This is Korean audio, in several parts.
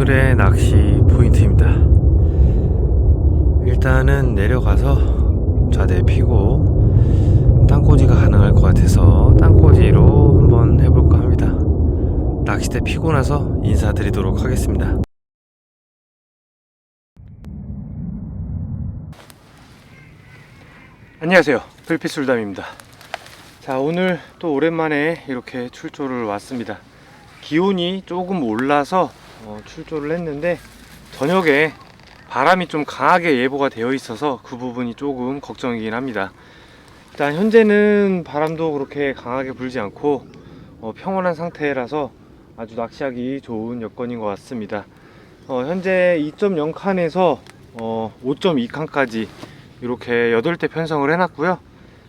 오늘의 낚시 포인트입니다. 일단은 내려가서 좌대 피고 땅꼬지가 가능할 것 같아서 땅꼬지로 한번 해볼까 합니다. 낚싯대 피고 나서 인사드리도록 하겠습니다. 안녕하세요. 불빛술담입니다. 자, 오늘 또 오랜만에 이렇게 출조를 왔습니다. 기온이 조금 올라서 어, 출조를 했는데 저녁에 바람이 좀 강하게 예보가 되어 있어서 그 부분이 조금 걱정이긴 합니다. 일단 현재는 바람도 그렇게 강하게 불지 않고 어, 평온한 상태라서 아주 낚시하기 좋은 여건인 것 같습니다. 어, 현재 2.0 칸에서 어, 5.2 칸까지 이렇게 8대 편성을 해놨고요.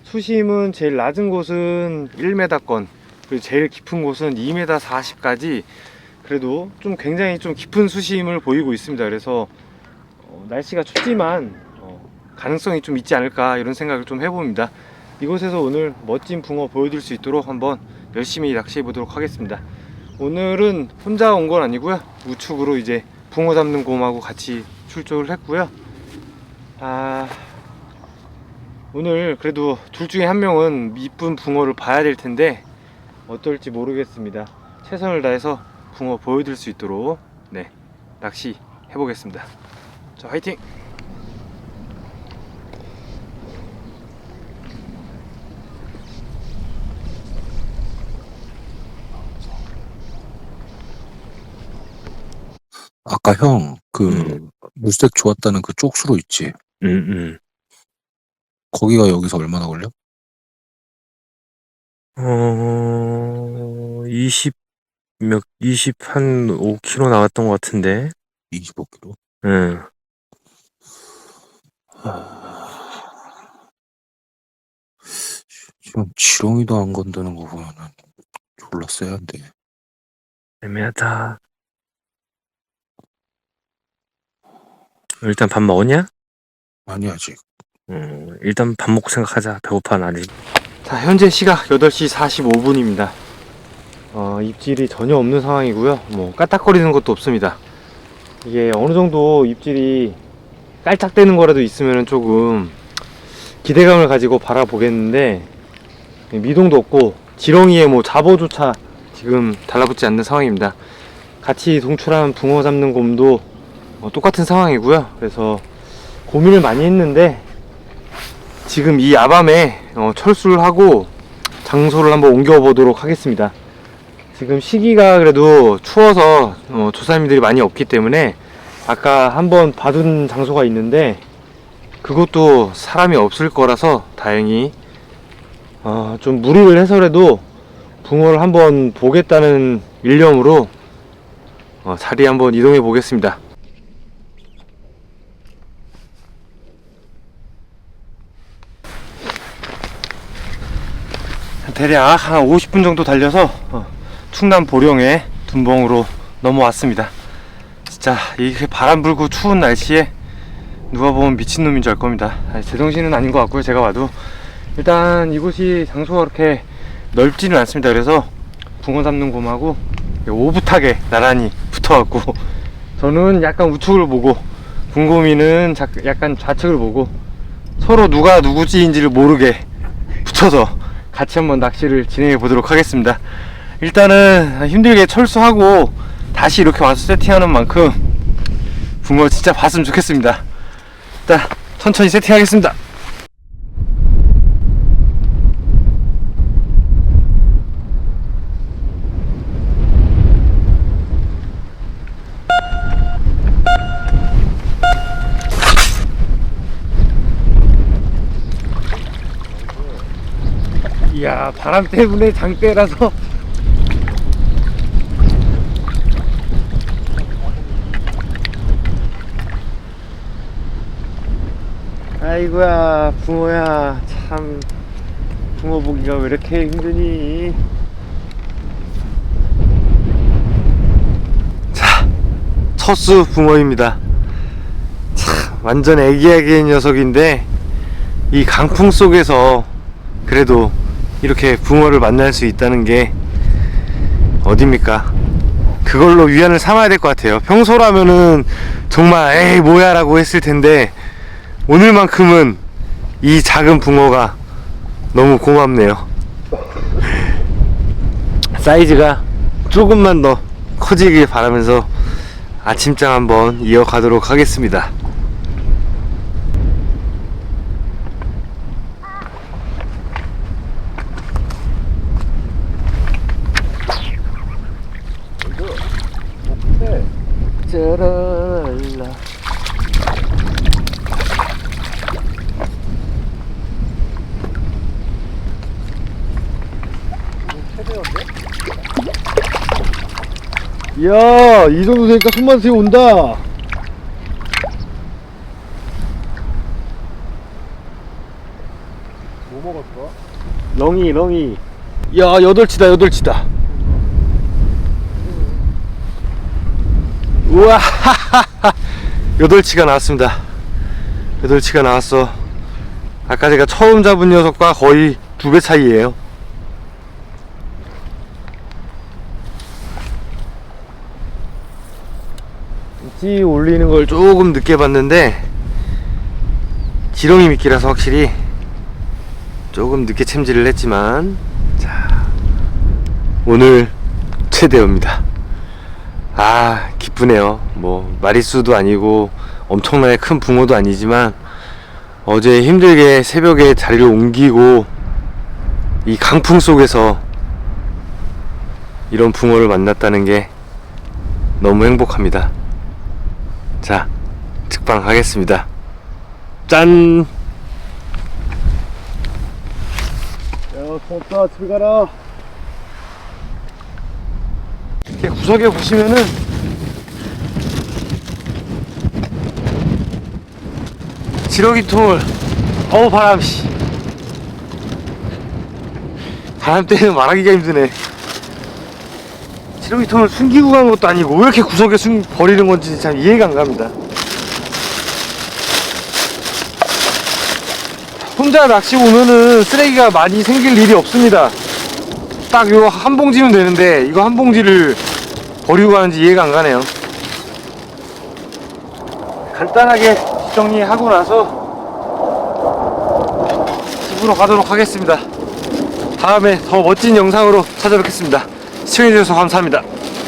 수심은 제일 낮은 곳은 1m권, 그리고 제일 깊은 곳은 2m 40까지 그래도 좀 굉장히 좀 깊은 수심을 보이고 있습니다. 그래서 어, 날씨가 춥지만 어, 가능성이 좀 있지 않을까 이런 생각을 좀 해봅니다. 이곳에서 오늘 멋진 붕어 보여드릴 수 있도록 한번 열심히 낚시해 보도록 하겠습니다. 오늘은 혼자 온 건 아니고요. 우측으로 이제 붕어 잡는 곰하고 같이 출조를 했고요. 아, 오늘 그래도 둘 중에 한 명은 이쁜 붕어를 봐야 될 텐데 어떨지 모르겠습니다. 최선을 다해서 붕어 보여드릴 수 있도록 네 낚시 해보겠습니다. 자 화이팅! 아까 형, 그, 음. 물색 좋았다는 그 쪽수로 있지. 음, 음. 거기가 여기서 얼마나 걸려? 어, 20 몇, 20 한 5km 나왔던 것 같은데. 25km? 응. 지금 지렁이도 안 건드는 거 보면은 졸라 세한데. 애매하다. 일단 밥 먹었냐? 아니, 아직. 음, 일단 밥 먹고 생각하자. 배고파, 나 아직. 자, 현재 시각 8시 45분입니다. 어, 입질이 전혀 없는 상황이고요. 뭐, 까딱거리는 것도 없습니다. 이게 어느 정도 입질이 깔짝대는 거라도 있으면 조금 기대감을 가지고 바라보겠는데, 미동도 없고, 지렁이에 뭐 잡어조차 지금 달라붙지 않는 상황입니다. 같이 동출한 붕어 잡는 곰도 어, 똑같은 상황이고요. 그래서 고민을 많이 했는데, 지금 이 야밤에 어, 철수를 하고 장소를 한번 옮겨 보도록 하겠습니다. 지금 시기가 그래도 추워서 어, 조사님들이 많이 없기 때문에 아까 한번 봐둔 장소가 있는데 그것도 사람이 없을 거라서 다행히 어, 좀 무리를 해서라도 붕어를 한번 보겠다는 일념으로 어, 자리 한번 이동해 보겠습니다. 대략 한 50분 정도 달려서 어, 충남 보령의 둔봉으로 넘어왔습니다. 진짜 이렇게 바람 불고 추운 날씨에 누가 보면 미친놈인 줄 알 겁니다. 아니, 제정신은 아닌 것 같고요. 제가 봐도 일단 이곳이 장소가 그렇게 넓지는 않습니다. 그래서 붕어 잡는 곰하고 오붓하게 나란히 붙어갖고 저는 약간 우측을 보고 자- 약간 좌측을 보고 서로 누가 누구지인지를 모르게 붙어서 같이 한번 낚시를 진행해 보도록 하겠습니다. 일단은 힘들게 철수하고 다시 이렇게 와서 세팅하는 만큼 붕어 진짜 봤으면 좋겠습니다. 일단 천천히 세팅하겠습니다. 이야 바람 때문에 장대라서 아이고야 붕어야 참 붕어 보기가 왜 이렇게 힘드니 자 첫수 붕어입니다 참 완전 애기애기한 녀석인데 이 강풍 속에서 그래도 이렇게 붕어를 만날 수 있다는 게 어딥니까? 그걸로 위안을 삼아야 될 것 같아요. 평소라면은 정말 에이 뭐야 라고 했을 텐데 오늘만큼은 이 작은 붕어가 너무 고맙네요. 사이즈가 조금만 더 커지길 바라면서 아침장 한번 이어가도록 하겠습니다. 짜라라. 이야 이 정도 되니까 손맛이 온다. 뭐 먹었어? 렁이 렁이. 야 여덟치다 여덟치다. 우와 여덟치가 나왔습니다. 여덟치가 나왔어. 아까 제가 처음 잡은 녀석과 거의 두 배 차이에요 찌 올리는 걸 조금 늦게 봤는데 지렁이 미끼라서 확실히 조금 늦게 챔질을 했지만 자 오늘 최대어입니다. 아 기쁘네요. 뭐 마리수도 아니고 엄청나게 큰 붕어도 아니지만 어제 힘들게 새벽에 자리를 옮기고 이 강풍 속에서 이런 붕어를 만났다는 게 너무 행복합니다 자 특방하겠습니다. 짠! 야 고맙다. 집에 가라. 이렇게 구석에 보시면은 지렁이통을 어우 바람 씨. 바람 때문에 말하기가 힘드네 지렁이통을 숨기고 간 것도 아니고 왜 이렇게 구석에 숨 버리는 건지 참 이해가 안 갑니다 혼자 낚시 오면은 쓰레기가 많이 생길 일이 없습니다 딱 요 한 봉지면 되는데 이거 한 봉지를 버리고 가는지 이해가 안 가네요. 간단하게 정리하고 나서 집으로 가도록 하겠습니다. 다음에 더 멋진 영상으로 찾아뵙겠습니다. 시청해주셔서 감사합니다.